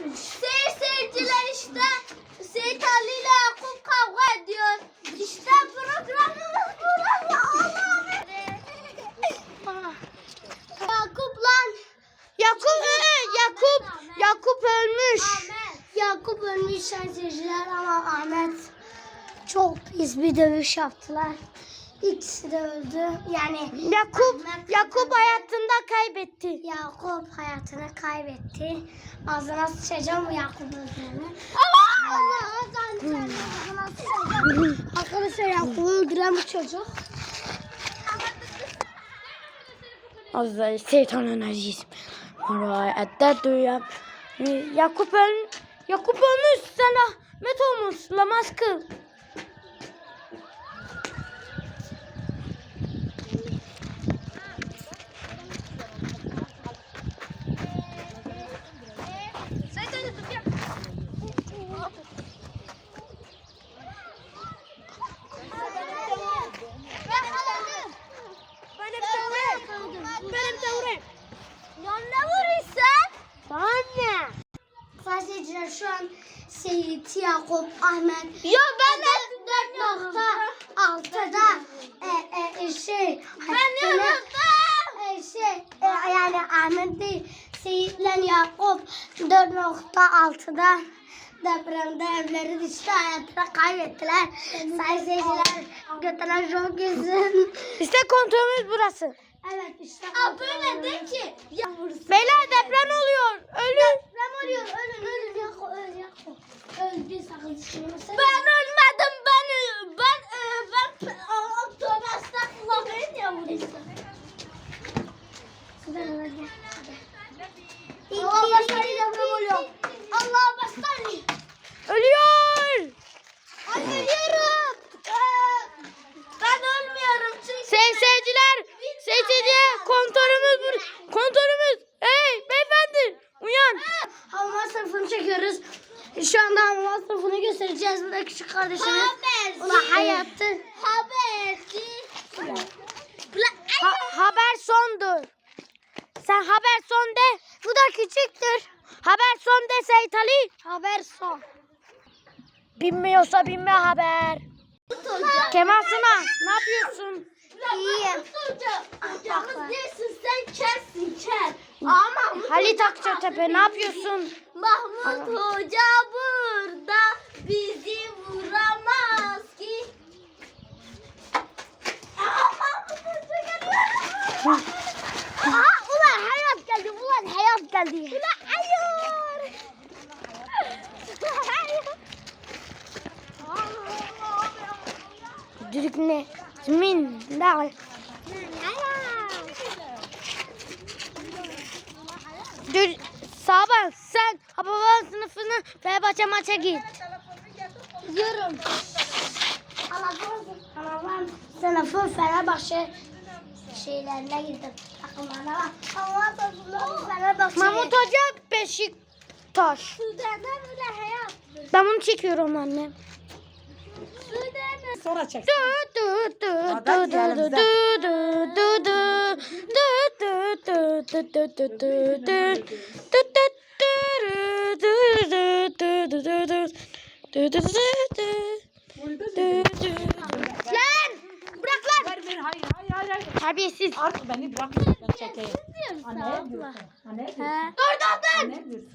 Seyir seyirciler işte Seyit Ali ile Yakup kavga ediyor. İşte programımız burası Allah'ım. Yakup lan. Yakup Yakup Yakup ölmüş. Ahmet. Yakup ölmüş seyirciler ama Ahmet çok pis bir dövüş yaptılar. İkisi de öldü. Yani Yakup Yakup hayatında kaybetti. Yakup hayatını kaybetti. Ağzına sıçacağım bu Yakup öldüğünü. Allah Allah! Ağzına sıçacağım. Arkadaşlar Yakup'u öldüren bu çocuk. Azrail şeytanın aziz. Maray edde duyam. Yakup öl Yakup ölmüş sen Ahmet olmuş. Namaz kıl. Ya ne vuruyorsun? Anne. Gazeteciler şu an Seyit, Yakup, Ahmet. Ya ben de 4.6'da e, e, şey. Ben yanımda. e, şey e, yani Ahmet değil. Seyit'le Yakup 4.6'da depremde evleri düştü hayatını kaybettiler. Sayın seyirciler götüren çok güzel. İşte kontrolümüz burası. Evet işte. Aa böyle de ki. Bela deprem oluyor. Ölür. Deprem oluyor. Ölür. Ölür. Yak, öl, yak. Öl. Bir sakın. Sınıfını çekiyoruz. Şu anda havma sınıfını göstereceğiz. Bu da küçük kardeşimiz. Haberci. Ulan hayatı. Haberci. Ha- haber sondur. Sen haber son de. Bu da küçüktür. Haber son de Seyit Ali. Haber son. Binmiyorsa binme haber. Kemal Sunal, ne yapıyorsun? İyiyim. Hocamız değilsin sen kelsin kel. Ama Halit Akçatepe, ne yapıyorsun? Mahmut Hoca burada bizi vuramaz ki. Aa, Mahmut Hoca geliyor. Aa, ulan hayat geldi, ulan hayat geldi. Ulan hayır. Düdük ne? Min, ne? Dur, Saban sen Hababam sınıfını Fenerbahçe maça git. Gidiyorum. Anadolu sınıfı Fenerbahçe şeylerine gittim. Takımlarına bak. Anadolu Fenerbahçe. Mahmut Hoca Beşiktaş. Sudan'da böyle hayat. Ben bunu çekiyorum annem. Sonra çek. Du du du du du du Lan! Bırak lan! Ver ver hayır hayır hayır. hayır. Terbiyesiz. Artık beni bırak ben çekeyim. Anne diyorsun. Anne diyorsun. Dur dur dur! Anne diyorsun.